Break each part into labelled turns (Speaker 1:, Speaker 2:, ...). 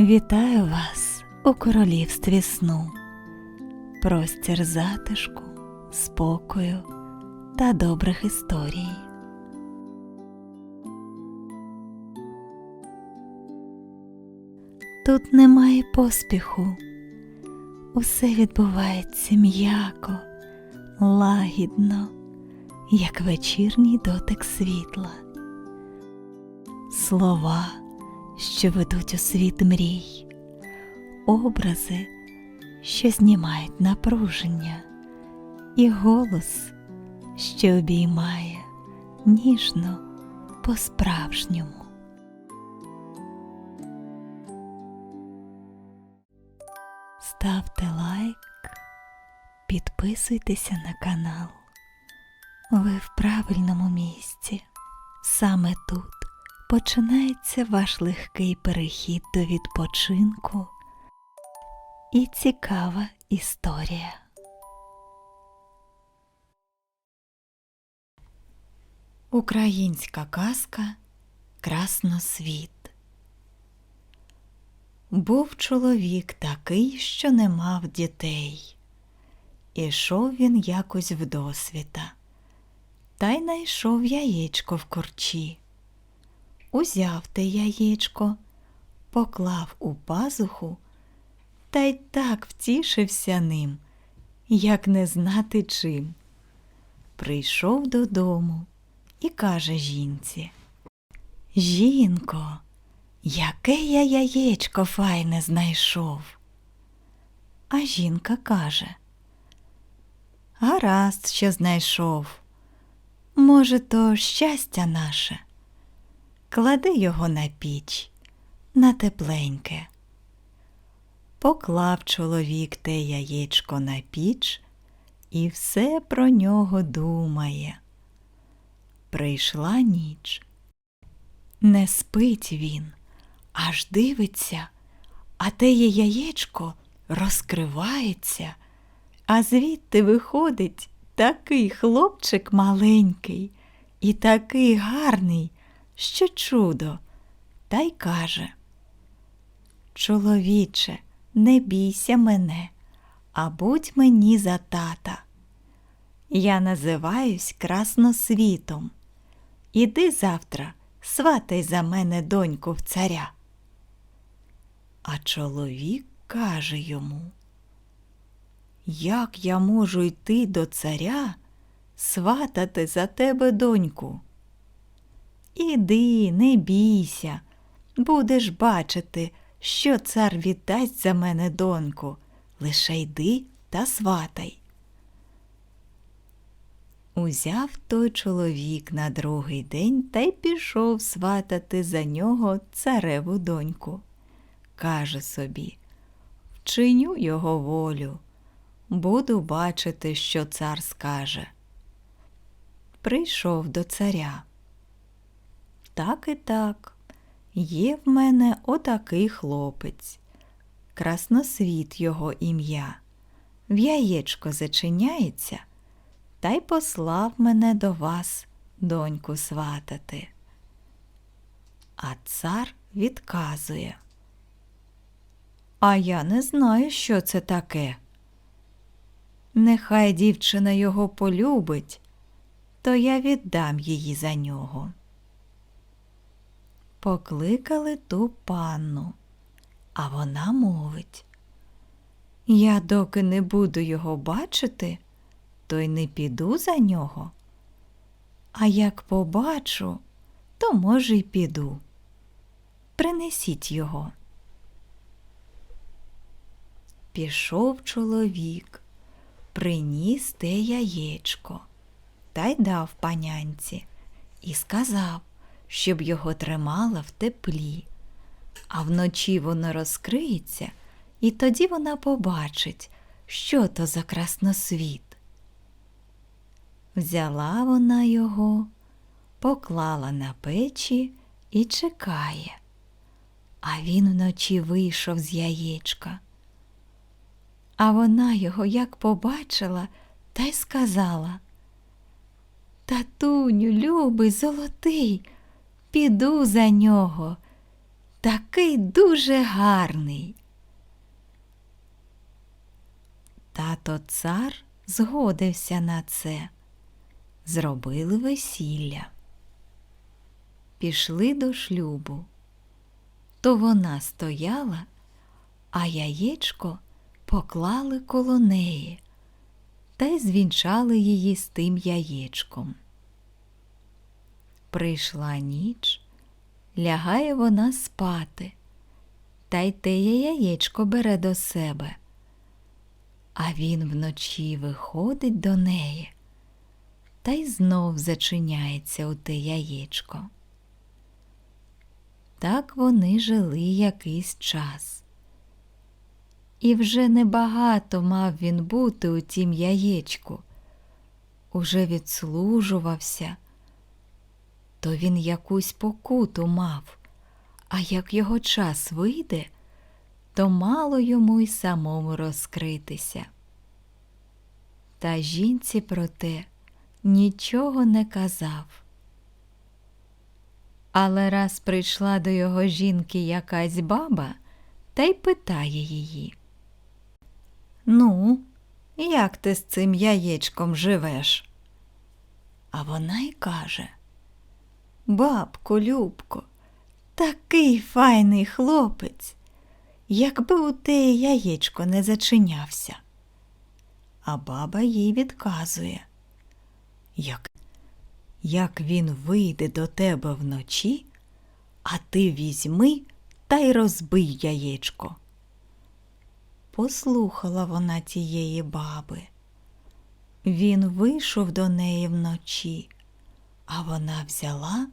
Speaker 1: Вітаю вас у королівстві сну, простір затишку, спокою та добрих історій. Тут немає поспіху, усе відбувається м'яко, лагідно, як вечірній дотик світла. Слова що ведуть у світ мрій, образи, що знімають напруження, і голос, що обіймає ніжно по-справжньому. Ставте лайк, підписуйтеся на канал. Ви в правильному місці. Саме тут починається ваш легкий перехід до відпочинку і цікава історія. Українська казка Красносвіт. Був чоловік такий, що не мав дітей. Ішов він якось вдосвіта, та й найшов яєчко в корчі узяв те яєчко, поклав у пазуху та й так втішився ним, як не знати чим. Прийшов додому і каже жінці Жінко, яке я яєчко файне знайшов. А жінка каже Гаразд, що знайшов. Може, то щастя наше клади його на піч, на тепленьке. Поклав чоловік те яєчко на піч і все про нього думає. Прийшла ніч. Не спить він, аж дивиться, а теє яєчко розкривається, а звідти виходить такий хлопчик маленький і такий гарний, що чудо, та й каже Чоловіче, не бійся мене, а будь мені за тата. Я називаюсь красносвітом. Іди завтра, сватай за мене доньку в царя. А чоловік каже йому, Як я можу йти до царя, сватати за тебе доньку? Іди, не бійся, будеш бачити, що цар віддасть за мене доньку. Лише йди та сватай. Узяв той чоловік на другий день та й пішов сватати за нього цареву доньку. Каже собі Вчиню його волю, буду бачити, що цар скаже. Прийшов до царя. Так і так, є в мене отакий хлопець, красносвіт його ім'я, в яєчко зачиняється, та й послав мене до вас, доньку, сватати. А цар відказує. А я не знаю, що це таке. Нехай дівчина його полюбить, то я віддам її за нього покликали ту панну, а вона мовить Я доки не буду його бачити, то й не піду за нього. А як побачу, то, може, й піду. Принесіть його. Пішов чоловік, приніс те яєчко та й дав панянці і сказав щоб його тримала в теплі, а вночі воно розкриється, і тоді вона побачить, що то за красносвіт. Взяла вона його, поклала на печі і чекає, а він вночі вийшов з яєчка. А вона його як побачила, та й сказала Татуню, любий, золотий, піду за нього. Такий дуже гарний. Тато цар згодився на це. Зробили весілля. Пішли до шлюбу. То вона стояла, а яєчко поклали коло неї та й звінчали її з тим яєчком. Прийшла ніч, лягає вона спати, та й теє яєчко бере до себе. А він вночі виходить до неї та й знов зачиняється у те яєчко. Так вони жили якийсь час. І вже небагато мав він бути у тім яєчку. Уже відслужувався, то він якусь покуту мав, а як його час вийде, то мало йому й самому розкритися. Та жінці про те нічого не казав. Але раз прийшла до його жінки якась баба та й питає її. Ну, як ти з цим яєчком живеш? А вона й каже Бабко, Любко, такий файний хлопець, якби у те яєчко не зачинявся. А баба їй відказує, як, як він вийде до тебе вночі, а ти візьми та й розбий яєчко. Послухала вона тієї баби. Він вийшов до неї вночі, а вона взяла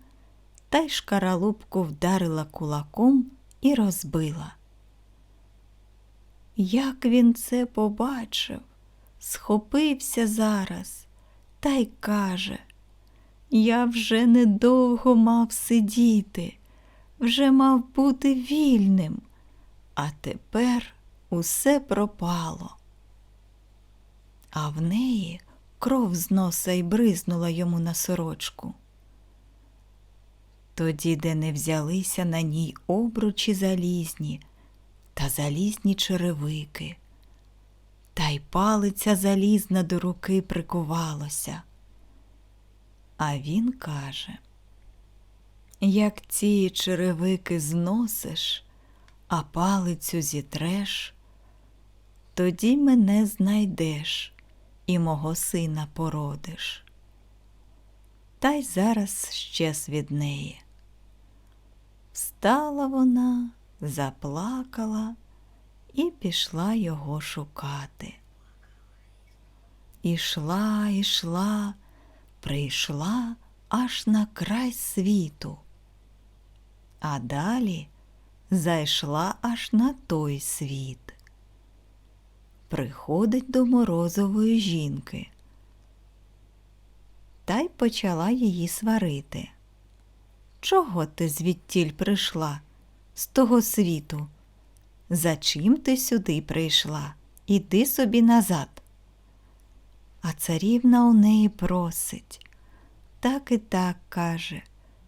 Speaker 1: та й шкаралупку вдарила кулаком і розбила. Як він це побачив, схопився зараз та й каже Я вже недовго мав сидіти, вже мав бути вільним, а тепер усе пропало. А в неї кров з носа й бризнула йому на сорочку. Тоді, де не взялися на ній обручі залізні та залізні черевики, та й палиця залізна до руки прикувалося. А він каже, як ці черевики зносиш, а палицю зітреш, тоді мене знайдеш і мого сина породиш. Та й зараз щез від неї. Встала вона, заплакала і пішла його шукати. Ішла, ішла, прийшла аж на край світу, а далі зайшла аж на той світ. Приходить до морозової жінки та й почала її сварити. Чого ти звідтіль прийшла з того світу? За чим ти сюди прийшла? Іди собі назад. А царівна у неї просить. Так і так каже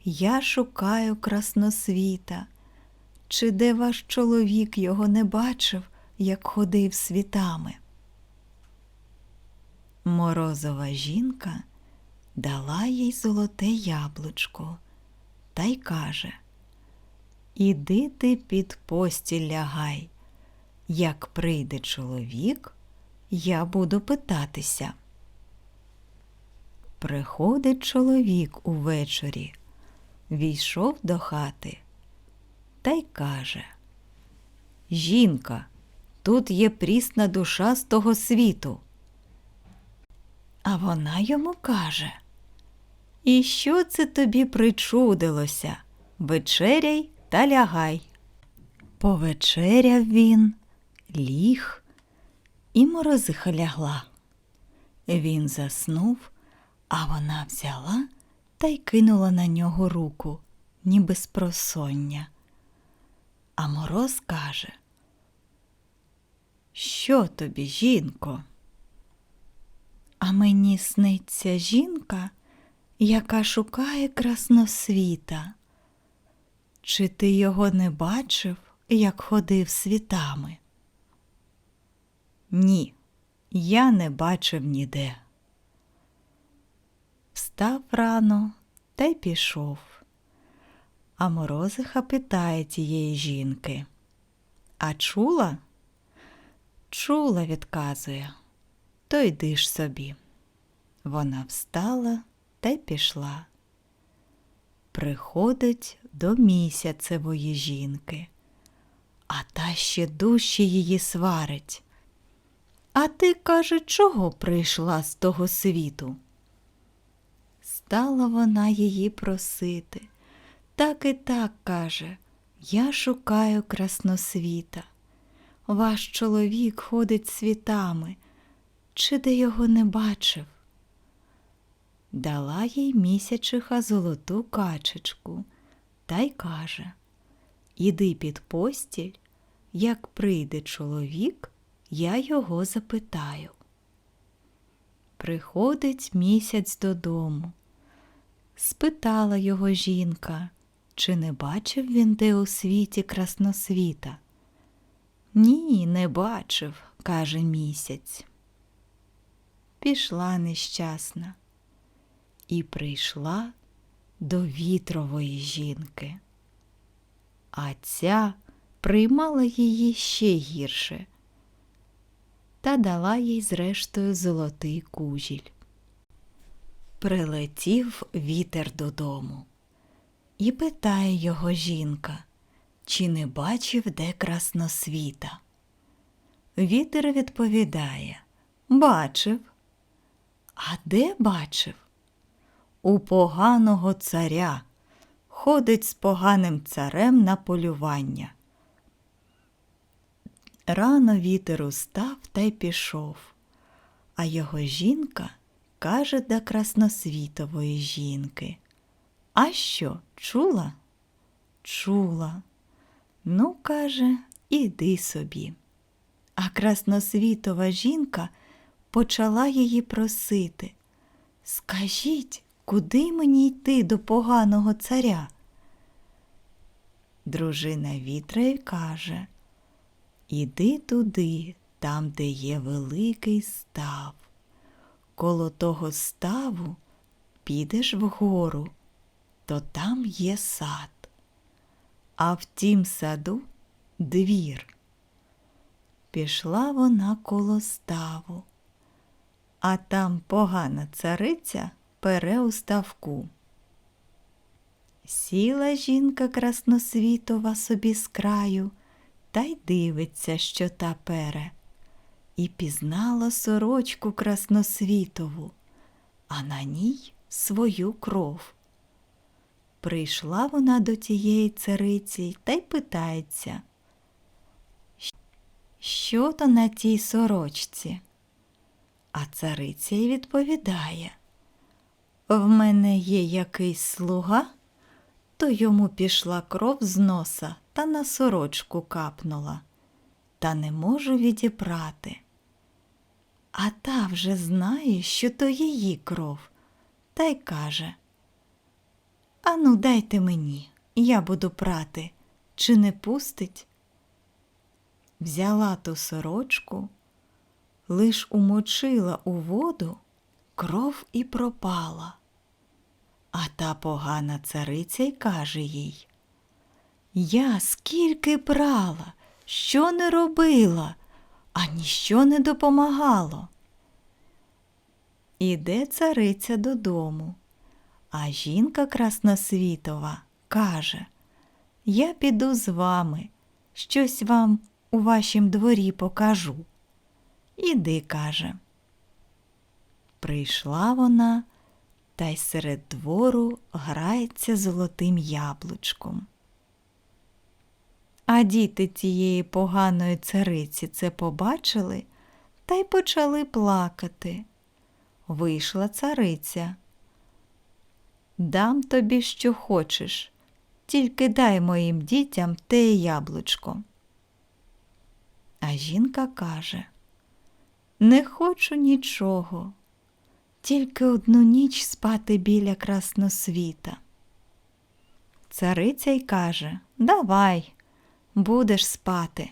Speaker 1: Я шукаю красносвіта. Чи де ваш чоловік його не бачив, як ходив світами? Морозова жінка дала їй золоте яблучко та й каже Іди ти під постіль лягай. Як прийде чоловік, я буду питатися. Приходить чоловік увечері, війшов до хати та й каже Жінка, тут є прісна душа з того світу. А вона йому каже І що це тобі причудилося? Вечеряй та лягай. Повечеряв він, ліг, і морозиха лягла. Він заснув, а вона взяла та й кинула на нього руку, ніби з просоння. А мороз каже, Що тобі, жінко? А мені сниться жінка, яка шукає красносвіта. Чи ти його не бачив, як ходив світами? Ні, я не бачив ніде. Встав рано та й пішов. А морозиха питає тієї жінки. А чула? Чула, відказує. То йди ж собі. Вона встала та пішла. Приходить до місяцевої жінки, а та ще дужче її сварить. А ти, каже, чого прийшла з того світу? Стала вона її просити. Так і так, каже, я шукаю красносвіта. Ваш чоловік ходить світами, чи де його не бачив? Дала їй місячиха золоту качечку та й каже Іди під постіль, як прийде чоловік, я його запитаю. Приходить місяць додому. Спитала його жінка, чи не бачив він де у світі красносвіта. Ні, не бачив, каже місяць. Пішла нещасна і прийшла до вітрової жінки. А ця приймала її ще гірше та дала їй зрештою золотий кужіль. Прилетів вітер додому і питає його жінка, чи не бачив де красносвіта. Вітер відповідає Бачив. А де бачив? У поганого царя ходить з поганим царем на полювання. Рано вітер устав та й пішов, а його жінка каже до красносвітової жінки. А що, чула? Чула. Ну, каже, іди собі. А красносвітова жінка почала її просити. Скажіть, куди мені йти до поганого царя? Дружина вітра й каже Іди туди, там, де є великий став. Коло того ставу підеш вгору, то там є сад, а в тім саду двір. Пішла вона коло ставу, а там погана цариця пере у ставку. Сіла жінка красносвітова собі з краю та й дивиться, що та пере, і пізнала сорочку красносвітову, а на ній свою кров. Прийшла вона до тієї цариці та й питається, що то на тій сорочці? А цариця й відповідає В мене є якийсь слуга, то йому пішла кров з носа та на сорочку капнула, та не можу відібрати. А та вже знає, що то її кров, та й каже Ану, дайте мені, я буду прати, чи не пустить? Взяла ту сорочку, лиш умочила у воду, кров і пропала. А та погана цариця й каже їй Я скільки брала, що не робила, а ніщо не допомагало. Іде цариця додому, а жінка красносвітова каже Я піду з вами, щось вам у вашім дворі покажу. Іди, каже. Прийшла вона та й серед двору грається золотим яблучком. А діти тієї поганої цариці це побачили та й почали плакати. Вийшла цариця. Дам тобі, що хочеш, тільки дай моїм дітям те яблучко. А жінка каже Не хочу нічого, тільки одну ніч спати біля красносвіта. цариця й каже Давай, будеш спати.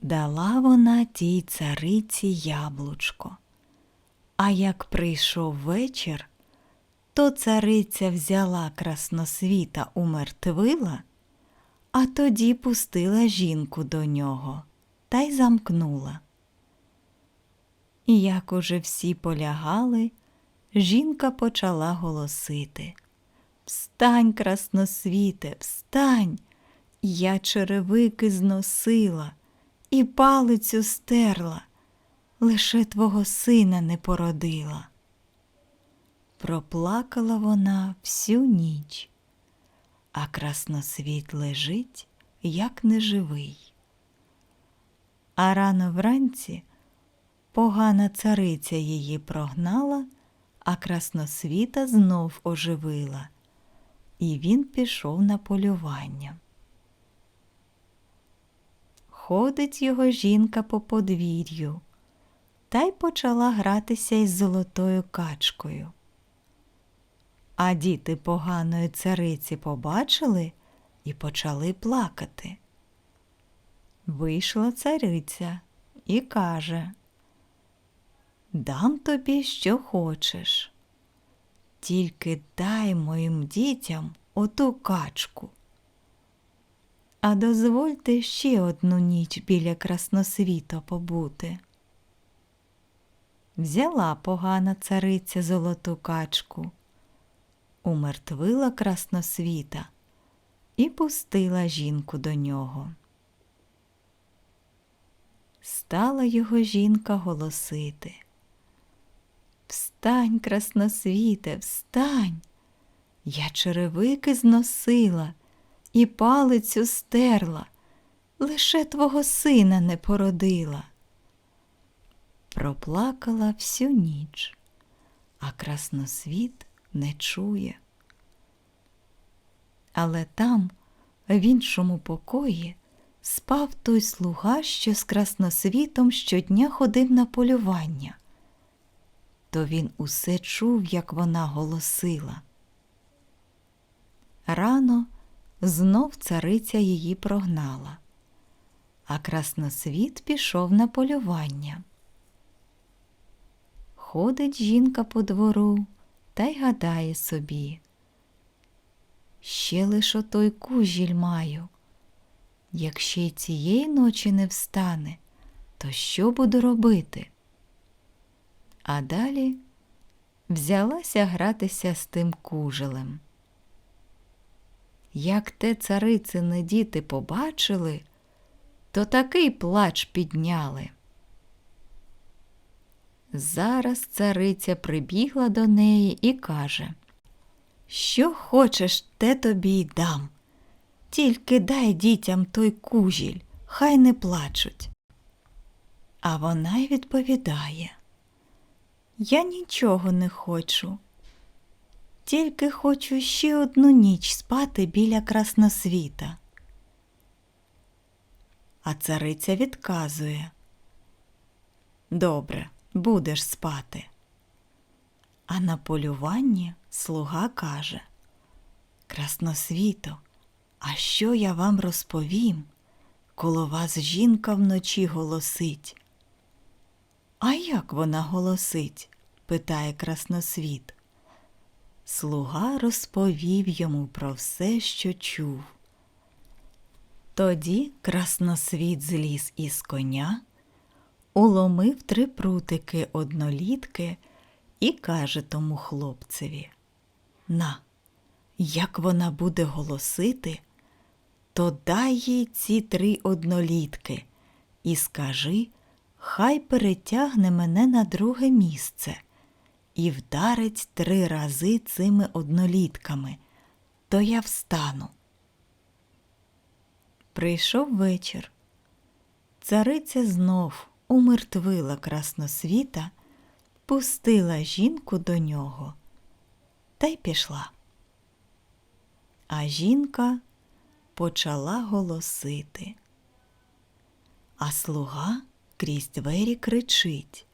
Speaker 1: Дала вона тій цариці яблучко. А як прийшов вечір, то цариця взяла красносвіта умертвила, а тоді пустила жінку до нього та й замкнула. І як уже всі полягали, жінка почала голосити Встань, красносвіте, встань! Я черевики зносила і палицю стерла, лише твого сина не породила. Проплакала вона всю ніч, а красносвіт лежить, як неживий. А рано вранці погана цариця її прогнала, а красносвіта знов оживила, і він пішов на полювання. Ходить його жінка по подвір'ю та й почала гратися із золотою качкою. А діти поганої цариці побачили і почали плакати. Вийшла цариця і каже Дам тобі, що хочеш, тільки дай моїм дітям оту качку. А дозвольте ще одну ніч біля красносвіта побути. Взяла погана цариця золоту качку, умертвила красносвіта і пустила жінку до нього. Стала його жінка голосити. Встань, красносвіте, встань. Я черевики зносила і палицю стерла, лише твого сина не породила. Проплакала всю ніч, а красносвіт не чує. Але там, в іншому покої, спав той слуга, що з красносвітом щодня ходив на полювання. То він усе чув, як вона голосила. Рано знов цариця її прогнала, а красносвіт пішов на полювання. Ходить жінка по двору та й гадає собі. Ще лиш отой кужіль маю. Як ще й цієї ночі не встане, то що буду робити? А далі взялася гратися з тим кужелем. Як те царицини діти побачили, то такий плач підняли. Зараз цариця прибігла до неї і каже Що хочеш, те тобі й дам. Тільки дай дітям той кужіль, хай не плачуть. А вона й відповідає Я нічого не хочу. Тільки хочу ще одну ніч спати біля красносвіта. А цариця відказує Добре, будеш спати. А на полюванні слуга каже Красносвіто, а що я вам розповім, коло вас жінка вночі голосить? А як вона голосить? питає красносвіт. Слуга розповів йому про все, що чув. Тоді красносвіт зліз із коня, уломив три прутики однолітки і каже тому хлопцеві На, як вона буде голосити, то дай їй ці три однолітки і скажи, хай перетягне мене на друге місце і вдарить три рази цими однолітками, то я встану. Прийшов вечір. Цариця знов умертвила красносвіта, пустила жінку до нього та й пішла. А жінка почала голосити. А слуга крізь двері кричить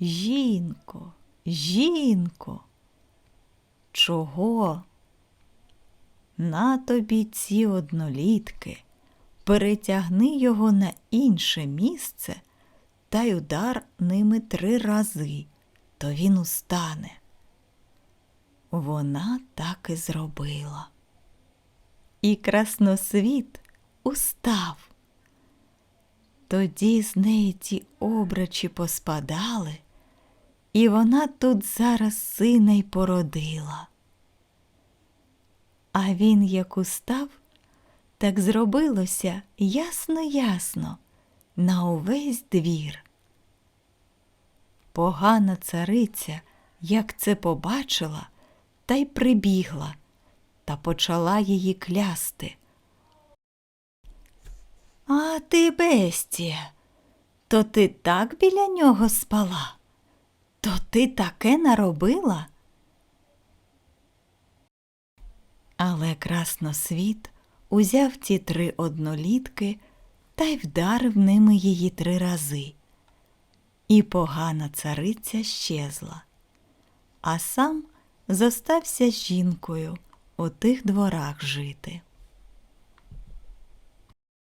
Speaker 1: Жінко, жінко, чого? на тобі ці однолітки, перетягни його на інше місце та й удар ними три рази, то він устане. Вона так і зробила. І красносвіт устав. Тоді з неї ті обрачі поспадали, і вона тут зараз сина й породила. А він як устав, так зробилося ясно-ясно на увесь двір. Погана цариця, як це побачила, та й прибігла та почала її клясти. А ти, бестія, то ти так біля нього спала? То ти таке наробила? Але красносвіт узяв ті три однолітки та й вдарив ними її три рази. І погана цариця щезла, а сам зостався з жінкою у тих дворах жити.